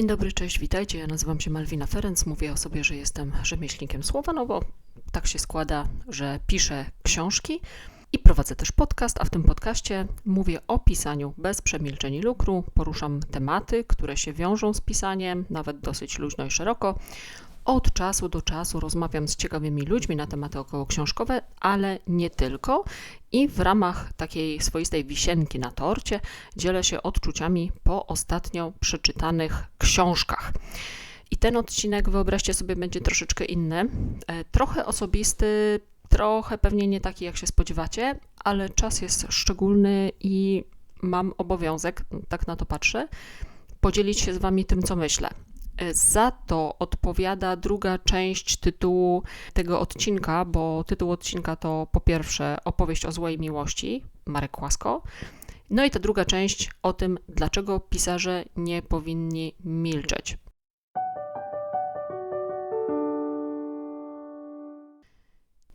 Dzień dobry, cześć, witajcie. Ja nazywam się Malwina Ferenc. Mówię o sobie, że jestem rzemieślnikiem słowa, no bo tak się składa, że piszę książki i prowadzę też podcast, a w tym podcaście mówię o pisaniu bez przemilczeń i lukru. Poruszam tematy, które się wiążą z pisaniem, nawet dosyć luźno i szeroko. Od czasu do czasu rozmawiam z ciekawymi ludźmi na tematy okołoksiążkowe, ale nie tylko. I w ramach takiej swoistej wisienki na torcie dzielę się odczuciami po ostatnio przeczytanych książkach. I ten odcinek, wyobraźcie sobie, będzie troszeczkę inny. E, trochę osobisty, trochę pewnie nie taki, jak się spodziewacie, ale czas jest szczególny i mam obowiązek, tak na to patrzę, podzielić się z Wami tym, co myślę. Za to odpowiada druga część tytułu tego odcinka, bo tytuł odcinka to po pierwsze opowieść o złej miłości, Marek Łasko. No i ta druga część o tym, dlaczego pisarze nie powinni milczeć.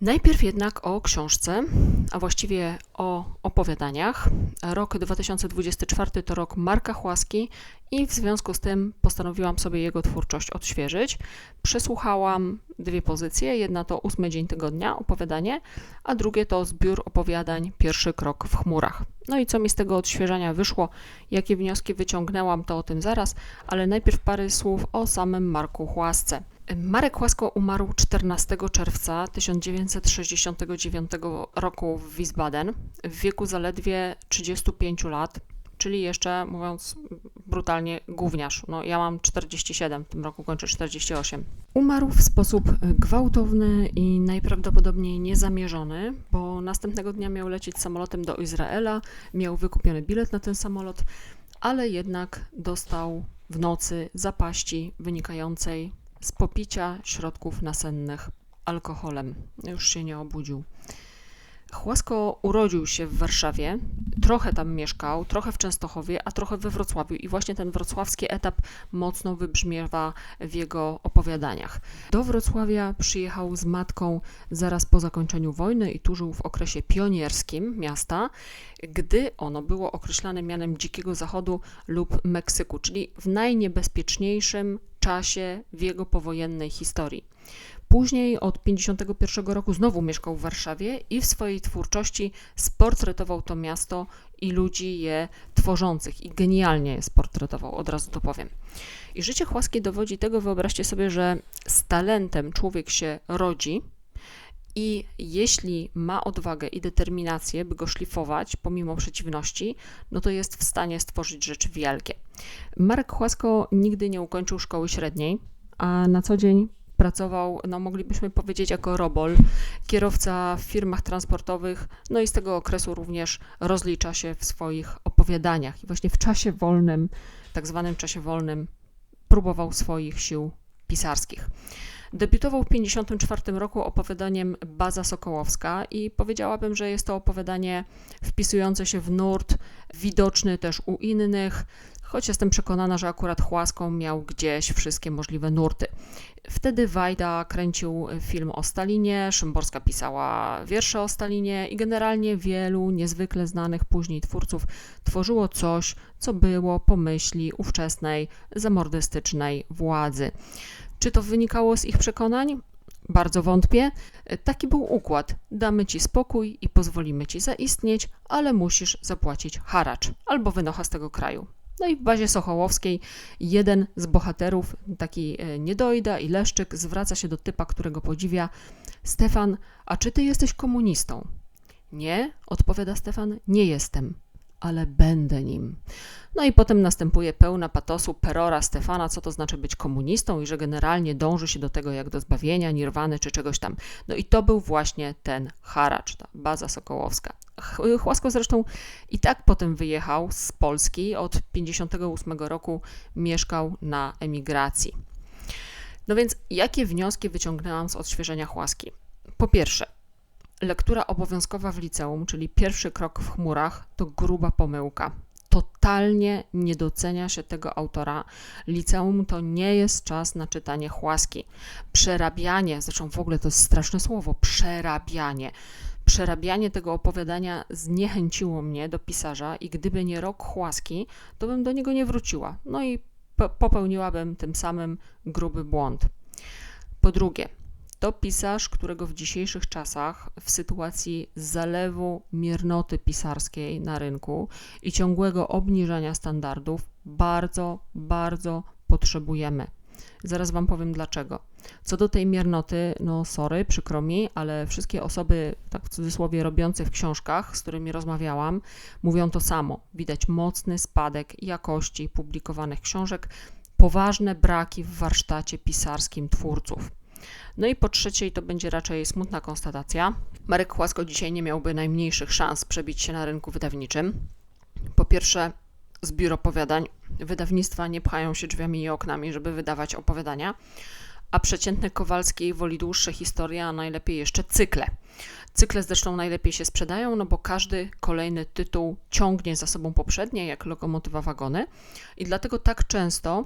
Najpierw jednak o książce, a właściwie o opowiadaniach. Rok 2024 to rok Marka Chłaski i w związku z tym postanowiłam sobie jego twórczość odświeżyć. Przesłuchałam dwie pozycje. Jedna to ósmy dzień tygodnia, opowiadanie, a drugie to zbiór opowiadań Pierwszy krok w chmurach. No i co mi z tego odświeżania wyszło, jakie wnioski wyciągnęłam, to o tym zaraz, ale najpierw parę słów o samym Marku Chłasce. Marek Łasko umarł 14 czerwca 1969 roku w Wiesbaden w wieku zaledwie 35 lat, czyli jeszcze mówiąc brutalnie gówniarz. No, ja mam 47, w tym roku kończę 48. Umarł w sposób gwałtowny i najprawdopodobniej niezamierzony, bo następnego dnia miał lecieć samolotem do Izraela, miał wykupiony bilet na ten samolot, ale jednak dostał w nocy zapaści wynikającej z popicia środków nasennych alkoholem. Już się nie obudził. Chłasko urodził się w Warszawie, trochę tam mieszkał, trochę w Częstochowie, a trochę we Wrocławiu i właśnie ten wrocławski etap mocno wybrzmiewa w jego opowiadaniach. Do Wrocławia przyjechał z matką zaraz po zakończeniu wojny i tu żył w okresie pionierskim miasta, gdy ono było określane mianem Dzikiego Zachodu lub Meksyku, czyli w najniebezpieczniejszym czasie w jego powojennej historii. Później od 1951 roku znowu mieszkał w Warszawie i w swojej twórczości sportretował to miasto i ludzi je tworzących i genialnie je sportretował, od razu to powiem. I życie Chłaskie dowodzi tego, wyobraźcie sobie, że z talentem człowiek się rodzi i jeśli ma odwagę i determinację, by go szlifować pomimo przeciwności, no to jest w stanie stworzyć rzeczy wielkie. Marek Chłasko nigdy nie ukończył szkoły średniej, a na co dzień pracował, no moglibyśmy powiedzieć, jako robol, kierowca w firmach transportowych, no i z tego okresu również rozlicza się w swoich opowiadaniach. I właśnie w czasie wolnym, tak zwanym czasie wolnym, próbował swoich sił pisarskich. Debiutował w 1954 roku opowiadaniem Baza Sokołowska i powiedziałabym, że jest to opowiadanie wpisujące się w nurt, widoczny też u innych, choć jestem przekonana, że akurat Chłaską miał gdzieś wszystkie możliwe nurty. Wtedy Wajda kręcił film o Stalinie, Szymborska pisała wiersze o Stalinie i generalnie wielu niezwykle znanych później twórców tworzyło coś, co było pomyśli ówczesnej zamordystycznej władzy. Czy to wynikało z ich przekonań? Bardzo wątpię. Taki był układ. Damy ci spokój i pozwolimy ci zaistnieć, ale musisz zapłacić haracz albo wynocha z tego kraju. No i w bazie sochołowskiej jeden z bohaterów, taki e, niedojda i leszczyk, zwraca się do typa, którego podziwia. Stefan, a czy ty jesteś komunistą? Nie, odpowiada Stefan, nie jestem ale będę nim. No i potem następuje pełna patosu perora Stefana, co to znaczy być komunistą i że generalnie dąży się do tego jak do zbawienia, nirwany czy czegoś tam. No i to był właśnie ten haracz, ta baza sokołowska. Chłasko zresztą i tak potem wyjechał z Polski, od 58 roku mieszkał na emigracji. No więc jakie wnioski wyciągnęłam z odświeżenia Chłaski? Po pierwsze, lektura obowiązkowa w liceum, czyli pierwszy krok w chmurach, to gruba pomyłka. Totalnie nie docenia się tego autora. Liceum to nie jest czas na czytanie chłaski. Przerabianie, zresztą w ogóle to jest straszne słowo, przerabianie. Przerabianie tego opowiadania zniechęciło mnie do pisarza i gdyby nie rok chłaski, to bym do niego nie wróciła. No i popełniłabym tym samym gruby błąd. Po drugie, to pisarz, którego w dzisiejszych czasach, w sytuacji zalewu miernoty pisarskiej na rynku i ciągłego obniżania standardów, bardzo, bardzo potrzebujemy. Zaraz Wam powiem dlaczego. Co do tej miernoty, no sorry, przykro mi, ale wszystkie osoby, tak w cudzysłowie, robiące w książkach, z którymi rozmawiałam, mówią to samo. Widać mocny spadek jakości publikowanych książek, poważne braki w warsztacie pisarskim twórców. No i po trzeciej to będzie raczej smutna konstatacja. Marek Chłasko dzisiaj nie miałby najmniejszych szans przebić się na rynku wydawniczym. Po pierwsze, zbiór opowiadań. Wydawnictwa nie pchają się drzwiami i oknami, żeby wydawać opowiadania, a przeciętny Kowalskiej woli dłuższe historie, a najlepiej jeszcze cykle. Cykle zresztą najlepiej się sprzedają, no bo każdy kolejny tytuł ciągnie za sobą poprzednie, jak lokomotywa wagony, i dlatego tak często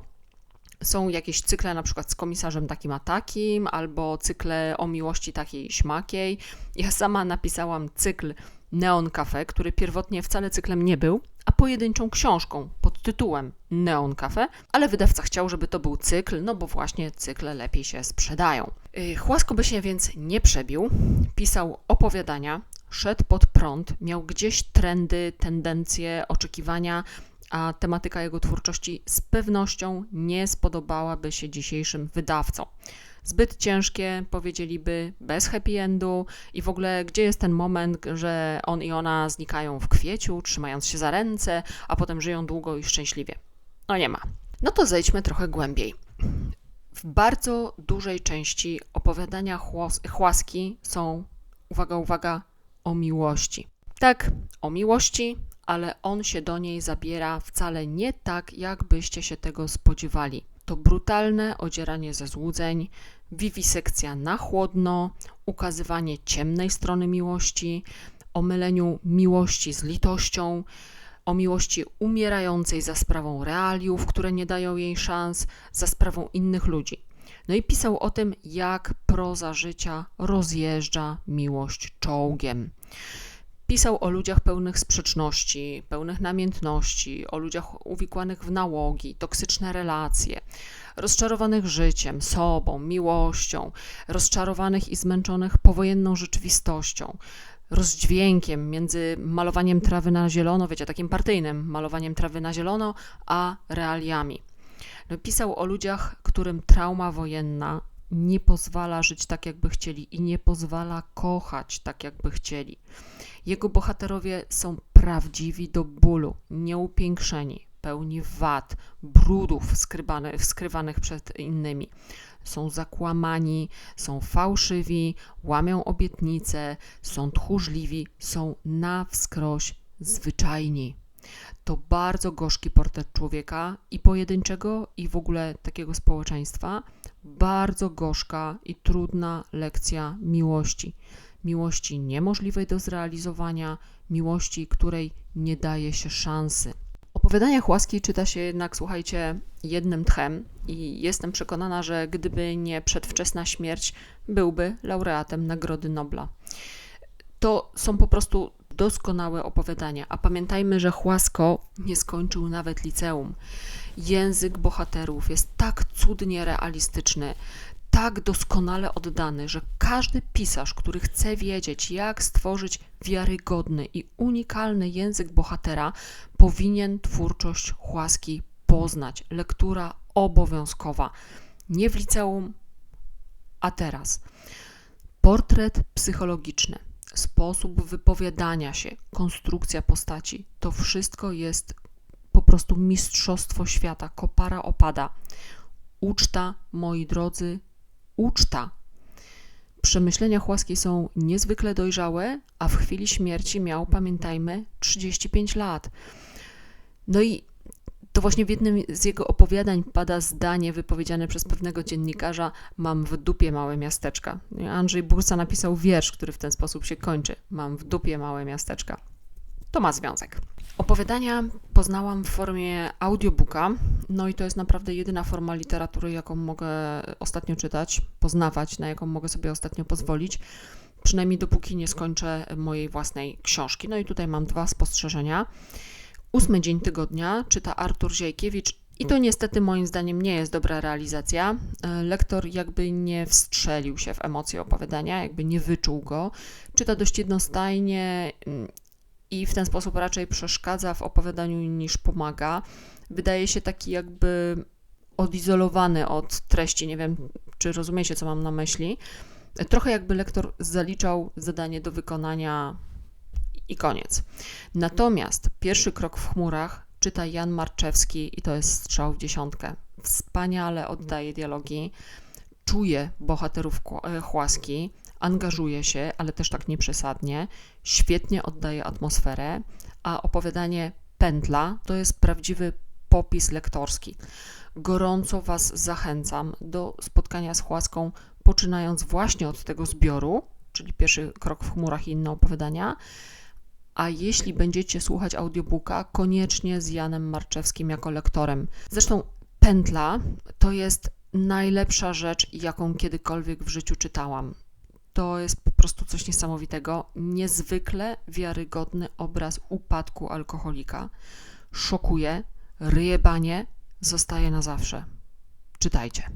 są jakieś cykle na przykład z komisarzem takim a takim, albo cykle o miłości takiej śmakiej. Ja sama napisałam cykl Neon Cafe, który pierwotnie wcale cyklem nie był, a pojedynczą książką pod tytułem Neon Cafe, ale wydawca chciał, żeby to był cykl, no bo właśnie cykle lepiej się sprzedają. Y, Chłasko by się więc nie przebił, pisał opowiadania, szedł pod prąd, miał gdzieś trendy, tendencje, oczekiwania, a tematyka jego twórczości z pewnością nie spodobałaby się dzisiejszym wydawcom. Zbyt ciężkie, powiedzieliby, bez happy endu i w ogóle gdzie jest ten moment, że on i ona znikają w kwieciu, trzymając się za ręce, a potem żyją długo i szczęśliwie. No nie ma. No to zejdźmy trochę głębiej. W bardzo dużej części opowiadania chłaski są, uwaga, uwaga, o miłości. Tak, o miłości, ale on się do niej zabiera wcale nie tak, jakbyście się tego spodziewali. To brutalne odzieranie ze złudzeń, wiwisekcja na chłodno, ukazywanie ciemnej strony miłości, o myleniu miłości z litością, o miłości umierającej za sprawą realiów, które nie dają jej szans, za sprawą innych ludzi. No i pisał o tym, jak proza życia rozjeżdża miłość czołgiem. Pisał o ludziach pełnych sprzeczności, pełnych namiętności, o ludziach uwikłanych w nałogi, toksyczne relacje, rozczarowanych życiem, sobą, miłością, rozczarowanych i zmęczonych powojenną rzeczywistością, rozdźwiękiem między malowaniem trawy na zielono, wiecie, takim partyjnym malowaniem trawy na zielono, a realiami. No, pisał o ludziach, którym trauma wojenna nie pozwala żyć tak, jakby chcieli i nie pozwala kochać tak, jakby chcieli. Jego bohaterowie są prawdziwi do bólu, nieupiększeni, pełni wad, brudów skrywanych, przed innymi. Są zakłamani, są fałszywi, łamią obietnice, są tchórzliwi, są na wskroś zwyczajni. To bardzo gorzki portret człowieka i pojedynczego, i w ogóle takiego społeczeństwa. Bardzo gorzka i trudna lekcja miłości miłości niemożliwej do zrealizowania, miłości, której nie daje się szansy. Opowiadania Chłaski czyta się jednak, słuchajcie, jednym tchem i jestem przekonana, że gdyby nie przedwczesna śmierć, byłby laureatem Nagrody Nobla. To są po prostu doskonałe opowiadania, a pamiętajmy, że Chłasko nie skończył nawet liceum. Język bohaterów jest tak cudnie realistyczny, tak doskonale oddany, że każdy pisarz, który chce wiedzieć, jak stworzyć wiarygodny i unikalny język bohatera, powinien twórczość Chłaski poznać. Lektura obowiązkowa. Nie w liceum, a teraz. Portret psychologiczny, sposób wypowiadania się, konstrukcja postaci to wszystko jest po prostu mistrzostwo świata. Kopara opada. Uczta, moi drodzy, uczta. Przemyślenia Chłaskiej są niezwykle dojrzałe, a w chwili śmierci miał, pamiętajmy, 35 lat. No i to właśnie w jednym z jego opowiadań pada zdanie wypowiedziane przez pewnego dziennikarza: Mam w dupie małe miasteczka. Andrzej Bursa napisał wiersz, który w ten sposób się kończy: Mam w dupie małe miasteczka. To ma związek. Opowiadania poznałam w formie audiobooka, no i to jest naprawdę jedyna forma literatury, jaką mogę ostatnio czytać, poznawać, na jaką mogę sobie ostatnio pozwolić, przynajmniej dopóki nie skończę mojej własnej książki. No i tutaj mam dwa spostrzeżenia. Ósmy dzień tygodnia czyta Artur Ziejkiewicz I to niestety moim zdaniem nie jest dobra realizacja. E, lektor jakby nie wstrzelił się w emocje opowiadania, jakby nie wyczuł go. Czyta dość jednostajnie mm, i w ten sposób raczej przeszkadza w opowiadaniu niż pomaga. Wydaje się taki jakby odizolowany od treści. Nie wiem, czy rozumiecie, co mam na myśli. Trochę jakby lektor zaliczał zadanie do wykonania i koniec. Natomiast pierwszy krok w chmurach czyta Jan Marczewski i to jest strzał w dziesiątkę. Wspaniale oddaje dialogi, czuje bohaterów e, chłaski, angażuje się, ale też tak nieprzesadnie, świetnie oddaje atmosferę, a opowiadanie Pętla to jest prawdziwy popis lektorski. Gorąco Was zachęcam do spotkania z Chłaską, poczynając właśnie od tego zbioru, czyli pierwszy krok w chmurach i inne opowiadania. A jeśli będziecie słuchać audiobooka, koniecznie z Janem Marczewskim jako lektorem. Zresztą pętla to jest najlepsza rzecz, jaką kiedykolwiek w życiu czytałam. To jest po prostu coś niesamowitego. Niezwykle wiarygodny obraz upadku alkoholika. Szokuje, ryjebanie, zostaje na zawsze. Czytajcie.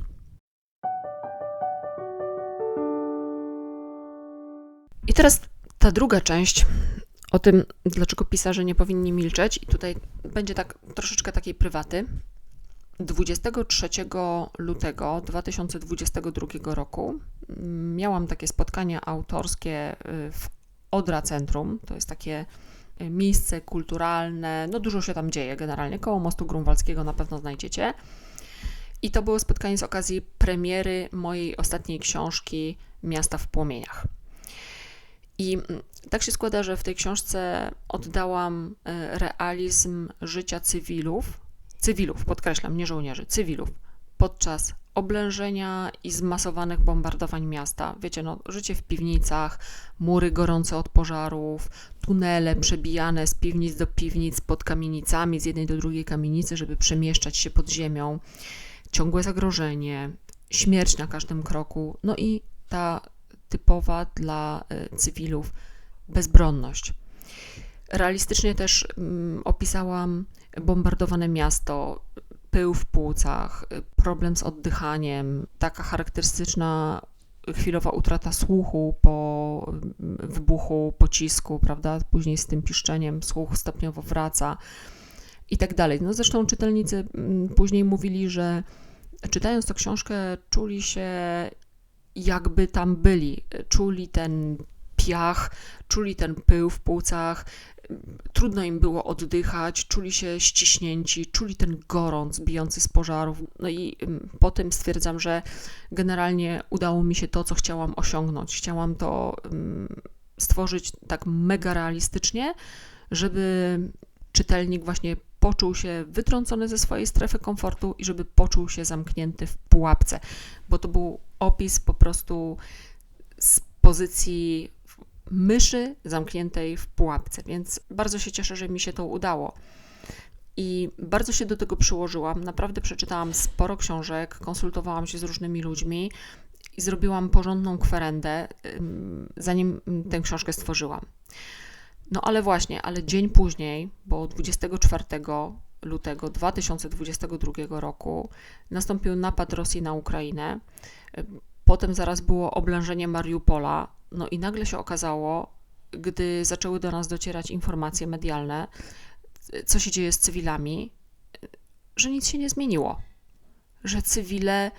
I teraz ta druga część o tym, dlaczego pisarze nie powinni milczeć, i tutaj będzie tak troszeczkę takiej prywaty. 23 lutego 2022 roku mm, miałam takie spotkanie autorskie y, w Odra Centrum. To jest takie y, miejsce kulturalne, no dużo się tam dzieje generalnie. Koło Mostu Grunwaldzkiego na pewno znajdziecie. I to było spotkanie z okazji premiery mojej ostatniej książki Miasta w płomieniach. I mm, tak się składa, że w tej książce oddałam e, realizm życia cywilów, cywilów, podkreślam, nie żołnierzy, cywilów, podczas oblężenia i zmasowanych bombardowań miasta. Wiecie, no, życie w piwnicach, mury gorące od pożarów, tunele przebijane z piwnic do piwnic pod kamienicami, z jednej do drugiej kamienicy, żeby przemieszczać się pod ziemią, ciągłe zagrożenie, śmierć na każdym kroku, no i ta typowa dla e, cywilów bezbronność. Realistycznie też mm, opisałam bombardowane miasto, pył w płucach, problem z oddychaniem, taka charakterystyczna chwilowa utrata słuchu po mm, wybuchu pocisku, prawda? Później z tym piszczeniem słuch stopniowo wraca i tak dalej. No zresztą czytelnicy mm, później mówili, że czytając tę książkę czuli się jakby tam byli, czuli ten piach, czuli ten pył w płucach, trudno im było oddychać, czuli się ściśnięci, czuli ten gorąc bijący z pożarów. No i mm, potem stwierdzam, że generalnie udało mi się to, co chciałam osiągnąć. Chciałam to mm, stworzyć tak mega realistycznie, żeby czytelnik właśnie poczuł się wytrącony ze swojej strefy komfortu i żeby poczuł się zamknięty w pułapce, bo to był opis po prostu z pozycji myszy zamkniętej w pułapce, więc bardzo się cieszę, że mi się to udało. I bardzo się do tego przyłożyłam. Naprawdę przeczytałam sporo książek, konsultowałam się z różnymi ludźmi i zrobiłam porządną kwerendę, zanim tę książkę stworzyłam. No ale właśnie, ale dzień później, bo 24 lutego 2022 roku nastąpił napad Rosji na Ukrainę. Potem zaraz było oblężenie Mariupola. No i nagle się okazało, gdy zaczęły do nas docierać informacje medialne, co się dzieje z cywilami, że nic się nie zmieniło. Że cywile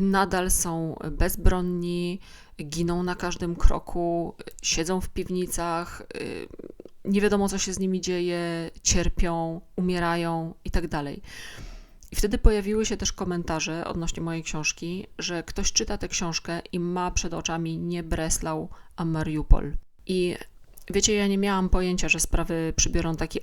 nadal są bezbronni, giną na każdym kroku, siedzą w piwnicach, nie wiadomo co się z nimi dzieje, cierpią, umierają itd. I wtedy pojawiły się też komentarze odnośnie mojej książki, że ktoś czyta tę książkę i ma przed oczami nie Breslau, a Mariupol. I wiecie, ja nie miałam pojęcia, że sprawy przybiorą taki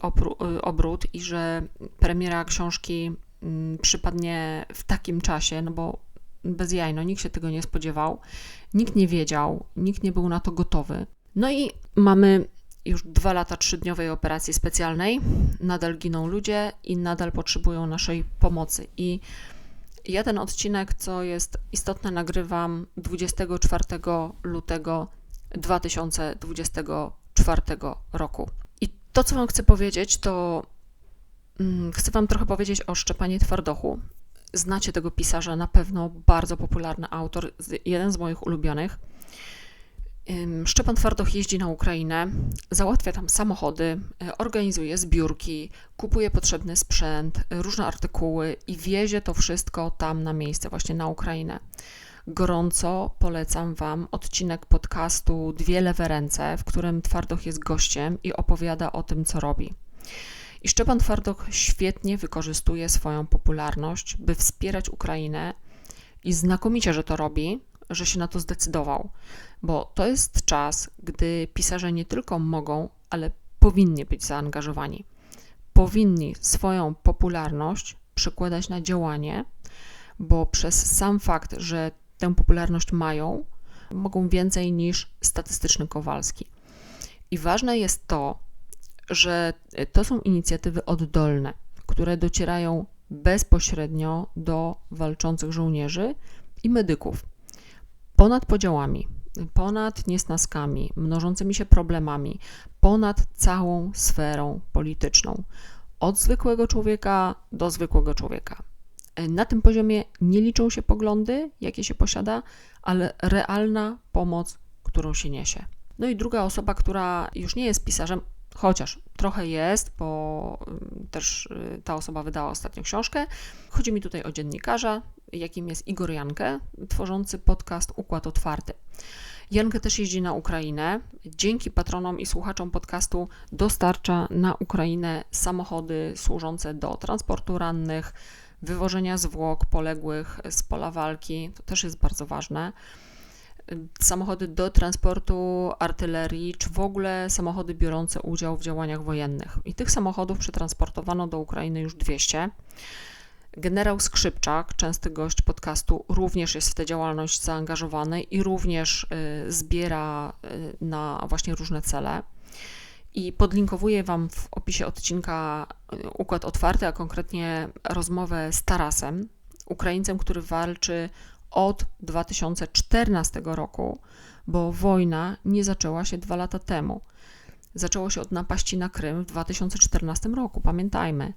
obrót i że premiera książki mm, przypadnie w takim czasie, no bo bez jaj, no nikt się tego nie spodziewał, nikt nie wiedział, nikt nie był na to gotowy. No i mamy już dwa lata trzydniowej operacji specjalnej, nadal giną ludzie i nadal potrzebują naszej pomocy. I ja ten odcinek, co jest istotne, nagrywam 24 lutego 2024 roku. I to, co Wam chcę powiedzieć, to mm, chcę Wam trochę powiedzieć o Szczepanie Twardochu. Znacie tego pisarza, na pewno bardzo popularny autor, jeden z moich ulubionych. Szczepan Twardoch jeździ na Ukrainę, załatwia tam samochody, e, organizuje zbiórki, kupuje potrzebny sprzęt, różne artykuły i wiezie to wszystko tam na miejsce, właśnie na Ukrainę. Gorąco polecam Wam odcinek podcastu Dwie lewe ręce, w którym Twardoch jest gościem i opowiada o tym, co robi. I Szczepan Twardoch świetnie wykorzystuje swoją popularność, by wspierać Ukrainę i znakomicie, że to robi, że się na to zdecydował, bo to jest czas, gdy pisarze nie tylko mogą, ale powinni być zaangażowani. Powinni swoją popularność przekładać na działanie, bo przez sam fakt, że tę popularność mają, mogą więcej niż statystyczny Kowalski. I ważne jest to, że to są inicjatywy oddolne, które docierają bezpośrednio do walczących żołnierzy i medyków. Ponad podziałami, ponad niesnaskami, mnożącymi się problemami, ponad całą sferą polityczną. Od zwykłego człowieka do zwykłego człowieka. Na tym poziomie nie liczą się poglądy, jakie się posiada, ale realna pomoc, którą się niesie. No i druga osoba, która już nie jest pisarzem, chociaż trochę jest, bo mm, też y, ta osoba wydała ostatnią książkę. Chodzi mi tutaj o dziennikarza, jakim jest Igor Jankę, tworzący podcast Układ Otwarty. Jankę też jeździ na Ukrainę. Dzięki patronom i słuchaczom podcastu dostarcza na Ukrainę samochody służące do transportu rannych, wywożenia zwłok poległych z pola walki. To też jest bardzo ważne samochody do transportu artylerii, czy w ogóle samochody biorące udział w działaniach wojennych. I tych samochodów przetransportowano do Ukrainy już 200. Generał Skrzypczak, częsty gość podcastu, również jest w tę działalność zaangażowany i również y, zbiera y, na właśnie różne cele. I podlinkowuję Wam w opisie odcinka y, Układ Otwarty, a konkretnie rozmowę z Tarasem, Ukraińcem, który walczy od 2014 roku, bo wojna nie zaczęła się dwa lata temu. Zaczęło się od napaści na Krym w 2014 roku, pamiętajmy.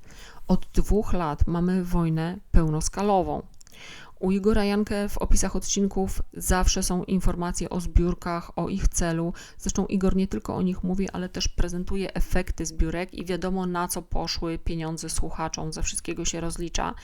Od dwóch lat mamy wojnę pełnoskalową. U Igora Jankę w opisach odcinków zawsze są informacje o zbiórkach, o ich celu. Zresztą Igor nie tylko o nich mówi, ale też prezentuje efekty zbiórek i wiadomo na co poszły pieniądze słuchaczom, ze wszystkiego się rozlicza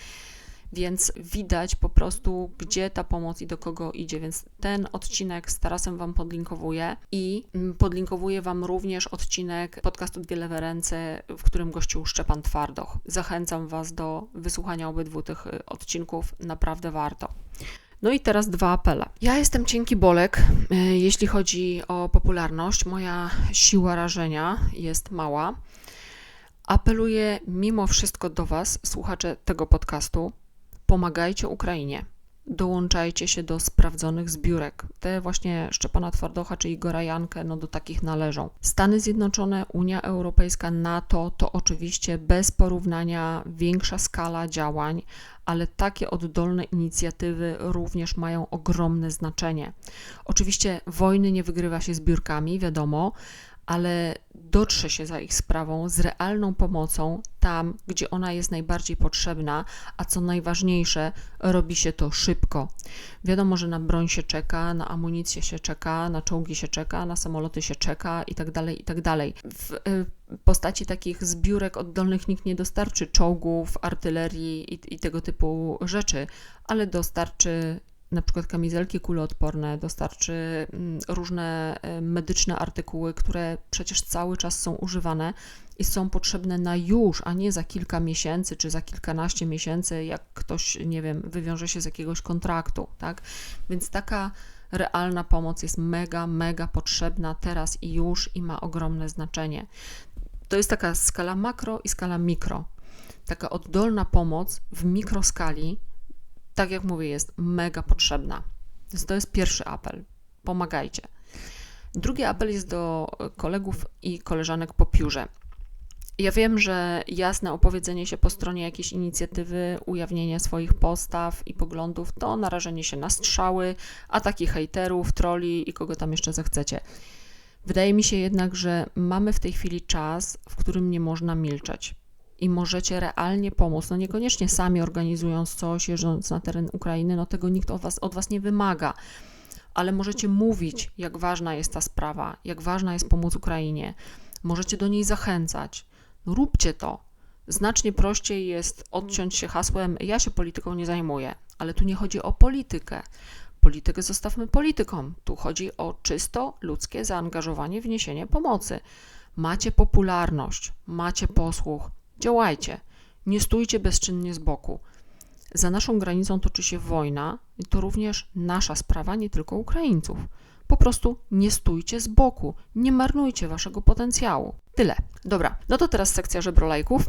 więc widać po prostu, gdzie ta pomoc i do kogo idzie. Więc ten odcinek z Tarasem Wam podlinkowuję i mm, podlinkowuję Wam również odcinek podcastu Dwie Lewe Ręce, w którym gościł Szczepan Twardoch. Zachęcam Was do wysłuchania obydwu tych y, odcinków, naprawdę warto. No i teraz dwa apele. Ja jestem cienki bolek, y, jeśli chodzi o popularność. Moja siła rażenia jest mała. Apeluję mimo wszystko do Was, słuchacze tego podcastu, Pomagajcie Ukrainie. Dołączajcie się do sprawdzonych zbiórek. Te właśnie Szczepana Twardocha czy Igora Jankę, no do takich należą. Stany Zjednoczone, Unia Europejska, NATO to oczywiście bez porównania większa skala działań, ale takie oddolne inicjatywy również mają ogromne znaczenie. Oczywiście wojny nie wygrywa się zbiórkami, wiadomo, ale dotrze się za ich sprawą z realną pomocą tam, gdzie ona jest najbardziej potrzebna, a co najważniejsze, robi się to szybko. Wiadomo, że na broń się czeka, na amunicję się czeka, na czołgi się czeka, na samoloty się czeka itd. Tak itd. Tak w y, postaci takich zbiórek oddolnych nikt nie dostarczy czołgów, artylerii i, i tego typu rzeczy, ale dostarczy na przykład kamizelki kuloodporne, dostarczy mm, różne e, medyczne artykuły, które przecież cały czas są używane i są potrzebne na już, a nie za kilka miesięcy czy za kilkanaście miesięcy, jak ktoś, nie wiem, wywiąże się z jakiegoś kontraktu, tak? Więc taka realna pomoc jest mega, mega potrzebna teraz i już i ma ogromne znaczenie. To jest taka skala makro i skala mikro. Taka oddolna pomoc w mikroskali tak jak mówię, jest mega potrzebna. Więc to jest pierwszy apel. Pomagajcie. Drugi apel jest do kolegów i koleżanek po piórze. Ja wiem, że jasne opowiedzenie się po stronie jakiejś inicjatywy, ujawnienie swoich postaw i poglądów to narażenie się na strzały, ataki hejterów, troli i kogo tam jeszcze zechcecie. Wydaje mi się jednak, że mamy w tej chwili czas, w którym nie można milczeć. I możecie realnie pomóc. No niekoniecznie sami organizując coś, jeżdżąc na teren Ukrainy, no tego nikt od was, od was nie wymaga, ale możecie mówić, jak ważna jest ta sprawa, jak ważna jest pomóc Ukrainie. Możecie do niej zachęcać. No róbcie to. Znacznie prościej jest odciąć się hasłem: Ja się polityką nie zajmuję, ale tu nie chodzi o politykę. Politykę zostawmy politykom. Tu chodzi o czysto ludzkie zaangażowanie w niesienie pomocy. Macie popularność, macie posłuch, działajcie. Nie stójcie bezczynnie z boku. Za naszą granicą toczy się wojna i to również nasza sprawa, nie tylko Ukraińców. Po prostu nie stójcie z boku, nie marnujcie waszego potencjału. Tyle. Dobra, no to teraz sekcja żebrolajków.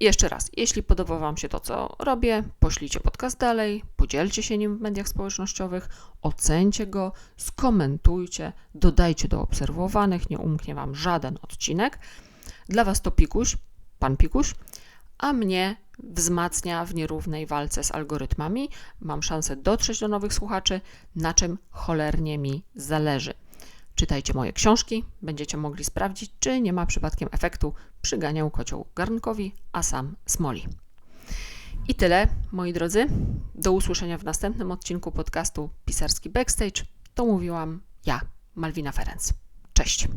Jeszcze raz, jeśli podoba Wam się to, co robię, poślijcie podcast dalej, podzielcie się nim w mediach społecznościowych, ocencie go, skomentujcie, dodajcie do obserwowanych, nie umknie Wam żaden odcinek. Dla Was to Pikuś, Pan Pikuś, a mnie wzmacnia w nierównej walce z algorytmami. Mam szansę dotrzeć do nowych słuchaczy, na czym cholernie mi zależy. Czytajcie moje książki, będziecie mogli sprawdzić, czy nie ma przypadkiem efektu przyganiał kocioł garnkowi, a sam smoli. I tyle, moi drodzy. Do usłyszenia w następnym odcinku podcastu Pisarski Backstage. To mówiłam ja, Malwina Ferenc. Cześć.